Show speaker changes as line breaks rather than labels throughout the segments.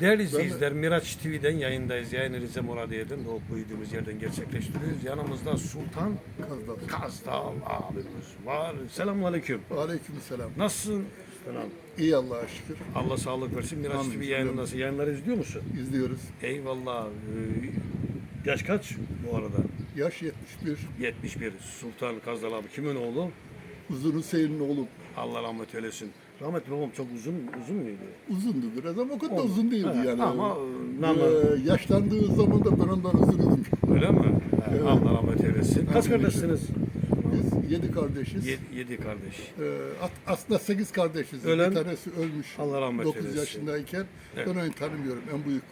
Değerli izleyiciler, Miraç TV'den yayındayız. Yayını Rize Moradiye'den doğup büyüdüğümüz yerden gerçekleştiriyoruz. Yanımızda Sultan
Kazdal.
Kazdal abimiz var. Selamun Aleyküm.
Aleykümselam.
Nasılsın? Selam.
İyi Allah'a şükür.
Allah sağlık versin. Miraç
Amin.
TV yayınındasın. Yayınları izliyor musun?
İzliyoruz.
Eyvallah. Ee, yaş kaç bu arada?
Yaş 71.
71. Sultan Kazdal abi. Kimin oğlu?
Uzun Hüseyin'in oğlu.
Allah rahmet eylesin. Rahmetli babam çok uzun uzun muydu?
Uzundu biraz ama o kadar da
Oldu.
uzun değildi
Evet,
yani.
ama,
Ee,
e, namı-
yaşlandığı zaman da ben ondan uzun idim.
Öyle mi? Ee, Allah rahmet eylesin. Kaç
Amin.
kardeşsiniz?
Biz yedi kardeşiz.
Yedi, yedi kardeş.
Ee, at- aslında sekiz kardeşiz.
Ölen-
Bir tanesi ölmüş.
Allah rahmet
9
eylesin.
yaşındayken.
Evet.
Ben onu tanımıyorum. En büyük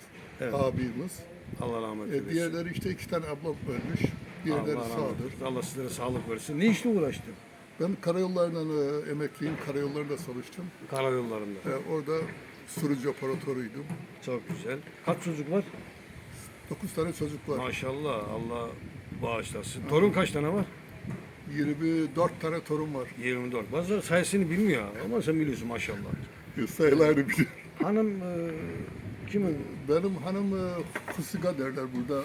Evet.
abimiz.
Allah rahmet
Ee,
eylesin.
diğerleri işte iki tane ablam ölmüş. Diğerleri
Allah rahmet
sağdır.
eylesin. Allah sizlere sağlık versin. Ne işle uğraştın?
Ben karayollarından e, emekliyim. Karayollarında çalıştım.
Karayollarında.
Ee, orada sürücü operatörüydüm.
Çok güzel. Kaç çocuk var?
9 tane çocuk var.
Maşallah. Allah bağışlasın. Torun kaç tane var?
24 tane torun var.
24. Bazıları sayısını bilmiyor ama sen biliyorsun maşallah.
Sayılarını biliyorum.
Hanım e, kimin?
Benim hanım e, Fusiga derler burada.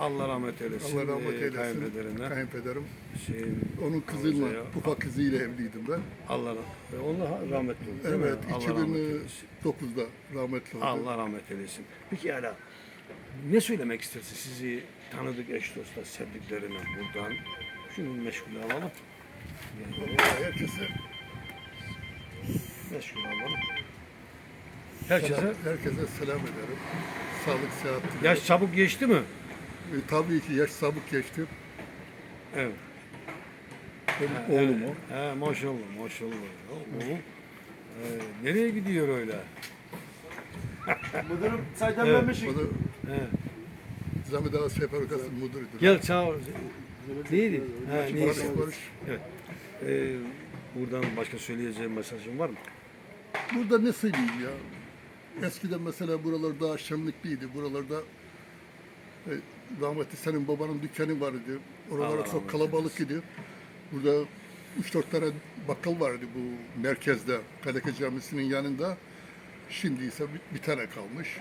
Allah rahmet eylesin.
Allah rahmet
e,
eylesin.
Kayınpederine.
Kayınpederim.
Şey,
Onun kızıyla,
Hamza'ya.
ufak kızıyla evliydim ben.
Allah e, Onunla rahmetli oldu?
Evet,
Allah rahmet eylesin.
2009'da rahmetli oldu.
Allah rahmet eylesin. Peki hala ne söylemek istersin sizi tanıdık eş dostlar, sevdiklerine buradan? Şunu meşgul alalım.
Herkese,
Meşgul alalım. Herkese.
selam, herkese selam ederim. Sağlık, sıhhat dilerim.
Yaş çabuk geçti mi?
E, tabii ki yaş sabık geçti.
Evet.
Benim oğlum o.
He, maşallah maşallah. Oğlum. Ee, nereye gidiyor öyle?
Müdürüm saydan
Evet.
O da
He.
Zahmet Ağa Seferkası'nın müdürüdür.
Gel çağır. Neydi? He, neyse.
Barış Barış.
Evet. Ee, buradan başka söyleyeceğim mesajın var mı?
Burada ne söyleyeyim ya? Eskiden mesela buralar daha şenlikliydi. Buralarda e, rahmetli senin babanın dükkanı vardı.
Allah
Oralar
rahmet
çok kalabalık idi. Burada 3-4 tane bakkal vardı bu merkezde. Kaleke Camisi'nin yanında. Şimdi ise bir, bir tane kalmış.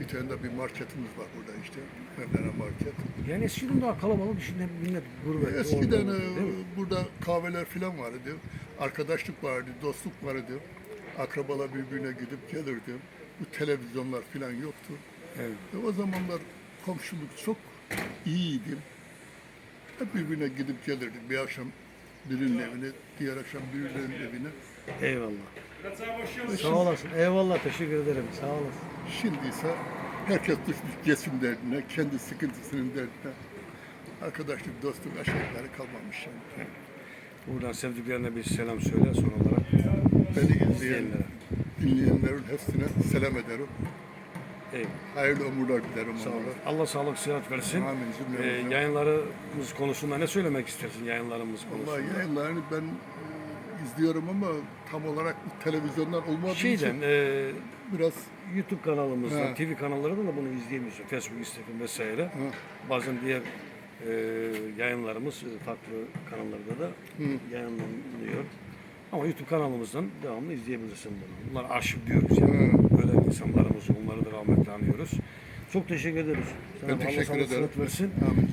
Bir tane de bir marketimiz var burada işte. Mevlana Market.
Yani eskiden daha kalabalık şimdi millet gurbet.
Eskiden
orada,
e, burada kahveler falan vardı. Arkadaşlık vardı, dostluk vardı. Akrabalar birbirine gidip gelirdi. Bu televizyonlar falan yoktu.
Evet.
E, o zamanlar komşuluk çok iyiydi. Hep birbirine gidip gelirdik. Bir akşam birinin evine, diğer akşam birinin evine.
Eyvallah. Sağ olasın. Eyvallah teşekkür ederim. Sağ olasın.
Şimdi ise herkes düşmüş geçim derdine, kendi sıkıntısının derdine. Arkadaşlık, dostluk, aşağı yukarı kalmamış yani.
Buradan sevdiklerine bir selam söyle son olarak.
Beni izleyen,
İzleyenlere.
dinleyenlerin hepsine selam ederim.
Eyvallah.
Hayırlı ömürler dilerim
Sağ
onlara.
olasın. Allah sağlık sıhhat versin.
Amin
Ee,
cümlemize.
yayınlarımız konusunda ne söylemek istersin yayınlarımız konusunda?
Vallahi yayınlarını ben e, izliyorum ama tam olarak bu televizyondan olmadığı
Şeyden,
için
e,
biraz
YouTube kanalımızdan,
Ha.
TV kanallarından da bunu izleyemiyorsun. Facebook, Instagram vesaire. Bazen diğer e, yayınlarımız e, farklı kanallarda da yayınlanıyor. Ama YouTube kanalımızdan devamlı izleyebilirsin bunu. Bunlar arşiv diyoruz yani. Böyle insanlarımızı, onları da rahmetle anıyoruz. Çok teşekkür ederiz. Sana
Ben
Allah
teşekkür
sağlık,
ederim.
versin.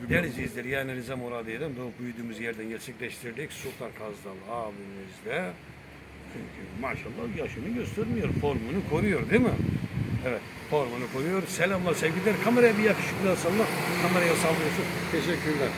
Değerli izleyiciler, yani Rize Muradiye'den doğup büyüdüğümüz yerden gerçekleştirdik. Sultan Kazdal abimizle. Çünkü maşallah yaşını göstermiyor, formunu koruyor değil mi? Evet, formunu koruyor. Selamlar, sevgiler. Kameraya bir yakışıklı salla. Kameraya sallıyorsun. Teşekkürler.